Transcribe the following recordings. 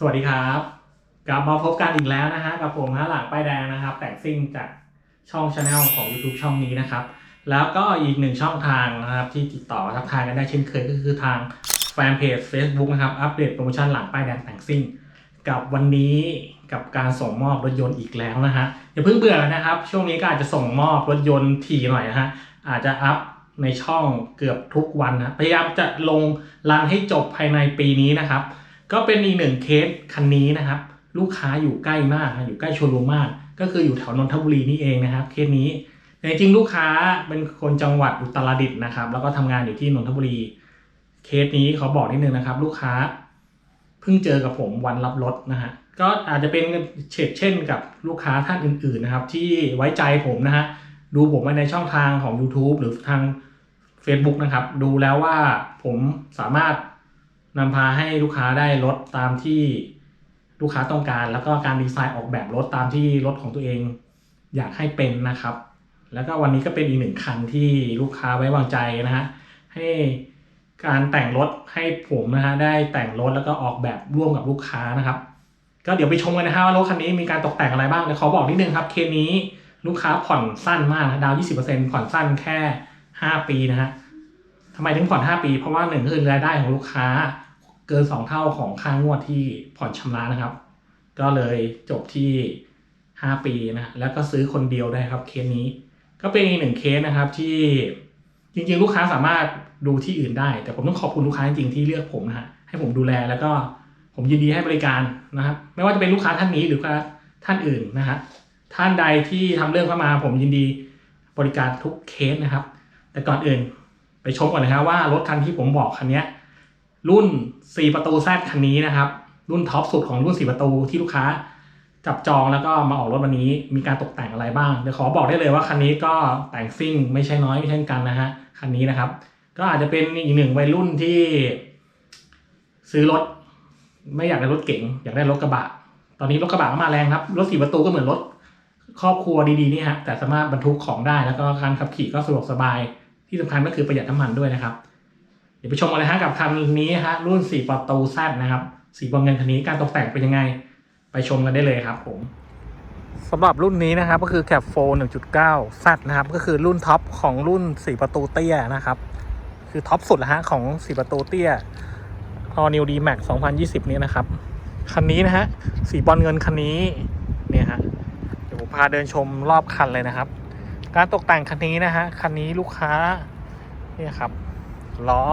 สวัสดีครับ กลับมาพบกันอีกแล้วนะฮะกับผมฮะหลังป้ายแดงนะครับ แต่งซิ่งจากช่องชาแนลของ YouTube ช่องนี้นะครับ แล้วก็อีกหนึ่งช่องทางนะครับ ที่ติดต่อทักทายกันได้เช่นเคยก็คือทางแฟนเพจ Facebook นะครับ อัปเดตโปรโมชั่นหลังป้ายแดงแต่งซิ่ง กับวันนี้กับการส่งมอบรถยนต์อีกแล้วนะฮะอย่าเพิ่งเบื่อนะครับ ช่วงนี้ก็อาจจะส่งมอบรถยนต์ถี่หน่อยนะฮะอาจจะอัพในช่องเกือบทุกวันนะพยายามจะลงรันให้จบภายในปีนี้นะครับ ก็เป็นอีกหนึ่งเคสคันนี้นะครับ ลูกค้าอยู่ใกล้มากอยู่ใกล้โชว์รูมาก ก็คืออยู่แถวนนทบุรีนี่เองนะครับ เคสนี้แต่จริงลูกค้าเป็นคนจังหวัดอุตรดิตถ์นะครับ แล้วก็ทำงานอยู่ที่นนทบุรี เคสนี้เขาบอกนิดนึงนะครับ ลูกค้าเพิ่งเจอกับผมวันรับรถนะฮะก็อาจจะเป็นเช่นเช่นกับลูกค้าท่านอื่น ๆนะครับ ที่ไว้ใจผมนะฮะดูผมในช่องทางของ YouTube หรือทาง Facebook นะครับ ดูแล้วว่าผมสามารถ นำพาให้ลูกค้าได้รถตามที่ลูกค้าต้องการ แล้วก็การดีไซน์ออกแบบรถตามที่รถของตัวเอง อยากให้เป็นนะครับ แล้วก็วันนี้ก็เป็นอีกหนึ่งคันที่ลูกค้าไว้วางใจนะฮะให้การแต่งรถให้ผมนะฮะได้แต่งรถแล้วก็ออกแบบร่วมกับลูกค้านะครับ ก็เดี๋ยวไปชมกันนะฮะว่ารถคันนี้มีการตกแต่งอะไรบ้างเดี๋ยวขอบอกนิดนึงครับเคสนี้ลูกค้าผ่อนสั้นมากนะดาว 20%ผ่อนสั้นแค่ 5 ปีนะฮะทำไมถึงผ่อน 5 ปี เพราะว่าหนึ่งคือรายได้ของลูกค้า เกิน 2 เท่าของค่างวดที่ผ่อนชำระนะครับ ก็เลยจบที่ 5 ปีนะแล้วก็ซื้อคนเดียวได้ครับเคสนี้ ก็เป็นอีกหนึ่งเคสนะครับที่จริงๆ ลูกค้าสามารถดูที่อื่นได้ แต่ผมต้องขอบคุณลูกค้าจริงๆที่เลือกผมนะฮะให้ผมดูแลแล้วก็ผมยินดีให้บริการนะครับ ไม่ว่าจะเป็นลูกค้าท่านนี้หรือว่าท่านอื่นนะฮะท่านใดที่ทำเรื่องเข้ามาผมยินดีบริการทุกเคสนะครับ แต่ก่อนอื่นไปชมก่อนนะครับว่ารถคันที่ผมบอกคันเนี้ย รุ่น 4 ประตูแซดคันนี้นะครับ รุ่นท็อปสุดของรุ่น 4 ประตูที่ลูกค้าจับจองแล้วก็มาออกรถวันนี้มีการตกแต่งอะไรบ้าง เดี๋ยวขอบอกได้เลยว่าคันนี้ก็แต่งซิ่งไม่ใช่น้อยไม่เช่นกันนะฮะคันนี้นะครับ ก็อาจจะเป็นอีกหนึ่งวัยรุ่นที่ ซื้อรถ ไม่อยากได้รถเก๋งอยากได้รถกระบะ ตอนนี้รถกระบะก็มาแรงครับรถสี่ประตูก็เหมือนรถครอบครัวดีๆนี่ฮะแต่สามารถบรรทุกของได้แล้วก็การขับขี่ก็สะดวกสบาย ที่สำคัญก็คือประหยัดน้ำมันด้วยนะครับ เดี๋ยวไปชมกันเลยฮะกับคันนี้ฮะรุ่น 4 ประตูแซดนะครับสีบอลเงินคันนี้การตกแต่งเป็นยังไง ไปชมกันได้เลยครับผมสำหรับรุ่นนี้นะครับก็คือ Cap 4 1.9 Z นะครับ ก็คือรุ่นท็อปของรุ่น 4 ประตูเตี้ยนะครับ คือท็อปสุดล้วฮะของ 4 ประตูเตี้ย All New D Max 2020 นี้นะครับ คันนี้นะฮะสีบอลเงินคันนี้เนี่ยฮะเดี๋ยวผมพาเดินชมรอบคันเลยนะครับ การตกแต่งคันนี้นะฮะคันนี้ลูกค้าเนี่ยครับ ล้อ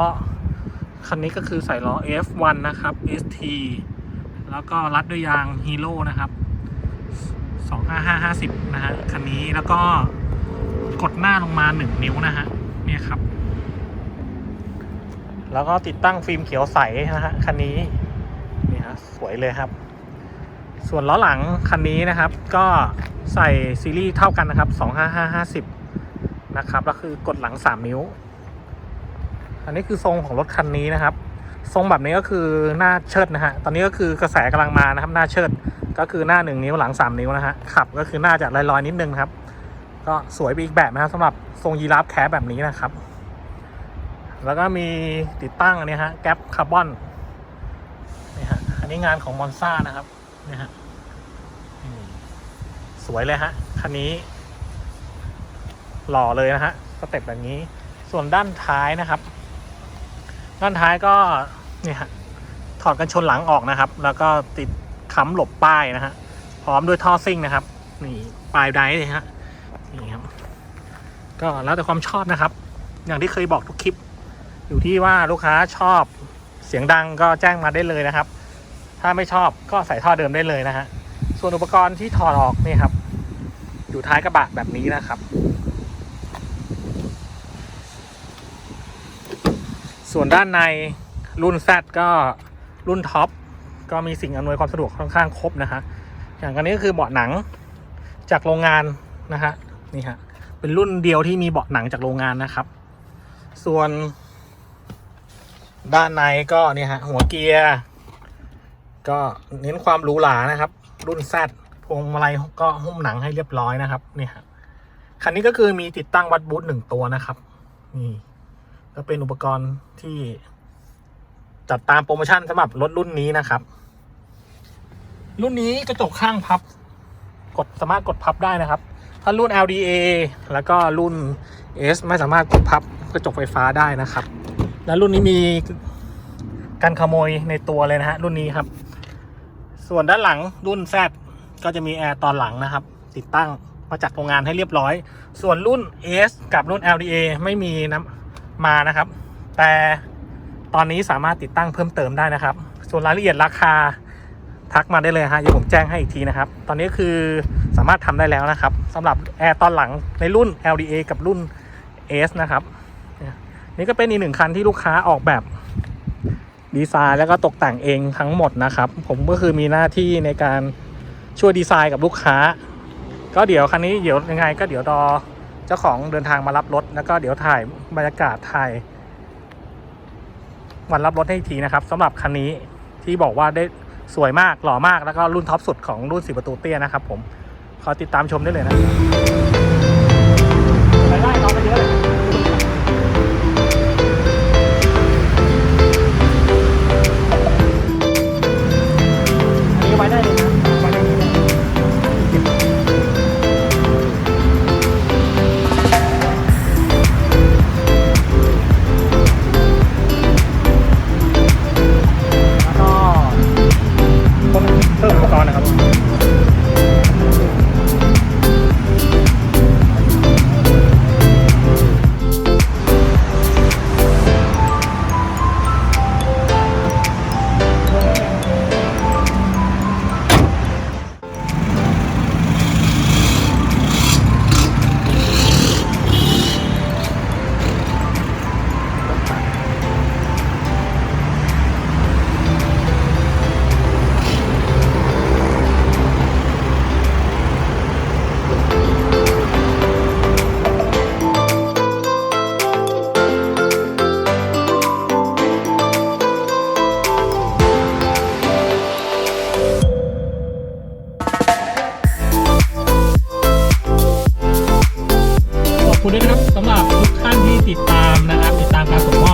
คันนี้ก็คือใส่ล้อ F1 นะครับ ST แล้วก็รัดด้วยยางฮีโร่นะครับ 25550 นะฮะ คันนี้แล้วก็กดหน้าลงมา 1 นิ้วนะฮะ เนี่ยครับ แล้วก็ติดตั้งฟิล์มเขียวใสนะฮะ คันนี้ นี่ฮะ สวยเลยครับ ส่วนล้อหลังคันนี้นะครับ ก็ใส่ซีรีส์เท่ากันนะครับ 25550 นะครับ แล้วคือกดหลัง 3 นิ้ว อันนี้คือทรงของรถคันนี้นะครับ ทรงแบบนี้ก็คือหน้าเชิดนะฮะ ตอนนี้ก็คือกระแสกำลังมานะครับ หน้าเชิด ก็คือหน้าหนึ่งนิ้วหลังสามนิ้วนะฮะ ขับก็คือหน้าจะลอยๆนิดนึงครับ ก็สวยไปอีกแบบนะครับสำหรับทรงยีราฟแคบแบบนี้นะครับ แล้วก็มีติดตั้งอันนี้ฮะ แก๊ปคาร์บอนนี่ฮะ อันนี้งานของมอนซ่านะครับนี่ฮะสวยเลยฮะ คันนี้ หล่อเลยนะฮะ สเต็ปแบบนี้ ส่วนด้านท้ายนะครับ ด้านท้ายก็เนี่ยถอดกันชนหลังออกนะครับ แล้วก็ติดค้ำหลบป้ายนะฮะพร้อมด้วยท่อซิ่งนะครับ นี่ปลายไดร์เลยฮะนี่ครับก็แล้วแต่ความชอบนะครับ อย่างที่เคยบอกทุกคลิป อยู่ที่ว่าลูกค้าชอบเสียงดังก็แจ้งมาได้เลยนะครับ ถ้าไม่ชอบก็ใส่ท่อเดิมได้เลยนะฮะส่วนอุปกรณ์ที่ถอดออกนี่ครับ อยู่ท้ายกระบะแบบนี้นะครับ ส่วนด้านในรุ่น Z ก็รุ่นท็อปก็มีสิ่งอำนวยความสะดวกค่อนข้างครบนะฮะอย่างอันนี้ก็คือเบาะหนังจากโรงงานนะฮะนี่ฮะเป็นรุ่นเดียวที่มีเบาะหนังจากโรงงานนะครับ ส่วนด้านในก็เนี่ยฮะหัวเกียร์ก็เน้นความหรูหรานะครับ รุ่น Z พวงมาลัยก็หุ้มหนังให้เรียบร้อยนะครับเนี่ยฮะคันนี้ก็คือมีติดตั้งวัดบูทหนึ่งตัวนะครับนี่ ก็เป็นอุปกรณ์ที่จัดตามโปรโมชั่นสำหรับรถรุ่นนี้นะครับ รุ่นนี้กระจกข้างพับ กดสามารถกดพับได้นะครับ ถ้ารุ่น LDA แล้วก็รุ่น S ไม่สามารถกดพับกระจกไฟฟ้าได้นะครับ และรุ่นนี้มีการขโมยในตัวเลยนะฮะรุ่นนี้ครับ ส่วนด้านหลังรุ่น Z ก็จะมีแอร์ตอนหลังนะครับ ติดตั้งมาจากโรงงานให้เรียบร้อย ส่วนรุ่น S กับรุ่น LDA ไม่มีน้ำ มานะครับ แต่ตอนนี้สามารถติดตั้งเพิ่มเติมได้นะครับ ส่วนรายละเอียดราคาทักมาได้เลยฮะเดี๋ยวผมแจ้งให้อีกทีนะครับ ตอนนี้คือสามารถทำได้แล้วนะครับสำหรับแอร์ตอนหลังในรุ่น LDA กับรุ่น S นะครับ นี่ก็เป็นอีกหนึ่งคันที่ลูกค้าออกแบบดีไซน์แล้วก็ตกแต่งเองทั้งหมดนะครับ ผมก็คือมีหน้าที่ในการช่วยดีไซน์กับลูกค้า ก็เดี๋ยวคันนี้เดี๋ยวยังไงก็เดี๋ยวรอ เจ้าของเดินทางมารับรถ แล้วก็เดี๋ยวถ่ายบรรยากาศถ่ายวันรับรถให้ทีนะครับสำหรับคันนี้ที่บอกว่าได้สวยมากหล่อมากแล้วก็รุ่นท็อปสุดของรุ่นสีประตูเตี้ยนะครับผมขอติดตามชมได้เลยนะ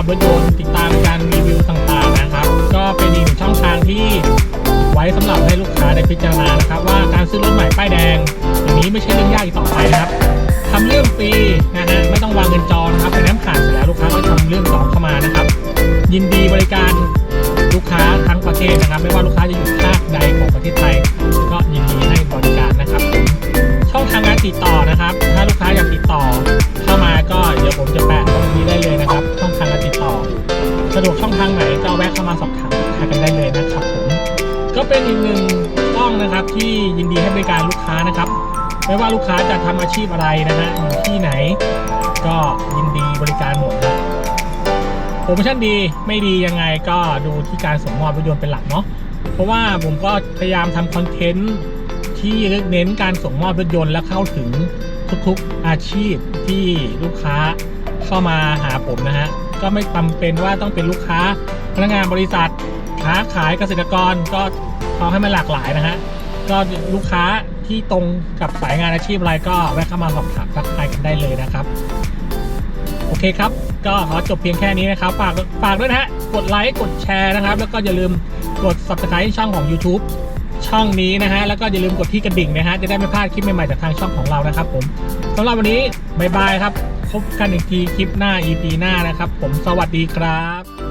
ตามการส่งมอบรถยนต์ติดตามการรีวิวต่างๆนะครับ ก็เป็นอีกหนึ่งช่องทางที่ไว้สำหรับให้ลูกค้าได้พิจารณานะครับ ว่าการซื้อรถใหม่ป้ายแดงอย่างนี้ไม่ใช่เรื่องยากอีกต่อไปนะครับทำเรื่องฟรีนะฮะไม่ต้องวางเงินจองนะครับเป็นน้ำผ่านเสร็จแล้วลูกค้าก็ทำเรื่องจองเข้ามานะครับ ยินดีบริการลูกค้าทั้งประเทศนะครับ ไม่ว่าลูกค้าจะอยู่ภาคใดของประเทศไทย ก็ยินดีให้บริการนะครับ ช่องทางการติดต่อนะครับ ถ้าลูกค้าอยากติดต่อเข้ามาก็เดี๋ยวผมจะแปะตรงนี้ได้เลยนะครับช่องทางการติด สะดวกช่องทางไหนก็แวะเข้ามาสอบถามกค้ากันได้เลยนะครับผมก็เป็นอีกหนึ่งช่องนะครับที่ยินดีให้บริการลูกค้านะครับ ไม่ว่าลูกค้าจะทำอาชีพอะไรนะฮะอยู่ที่ไหน ก็ยินดีบริการหมดครับโปรโมชั่นดีไม่ดียังไงก็ดูที่การส่งมอบรถยนต์เป็นหลักเนาะเพราะว่าผมก็พยายามทำคอนเทนต์ที่เน้นการส่งมอบรถยนต์และเข้าถึงทุกๆอาชีพที่ลูกค้าเข้ามาหาผมนะฮะ ก็ไม่จำเป็นว่าต้องเป็นลูกค้าพนักงานบริษัทค้าขายเกษตรกรก็เอาให้มันหลากหลายนะฮะก็ลูกค้าที่ตรงกับสายงานอาชีพอะไรก็แวะเข้ามาสอบถามทักทายกันได้เลยนะครับ โอเคครับ ก็ขอจบเพียงแค่นี้นะครับ ฝากฝากด้วยนะฮะกดไลค์กดแชร์นะครับ แล้วก็อย่าลืมกด subscribe ช่องของ YouTube ช่องนี้นะฮะ แล้วก็อย่าลืมกดที่กระดิ่งนะฮะ จะได้ไม่พลาดคลิปใหม่ๆจากทางช่องของเรานะครับผมสำหรับวันนี้บ๊ายบายครับ พบกันอีกทีคลิปหน้า EP หน้านะครับ ผมสวัสดีครับ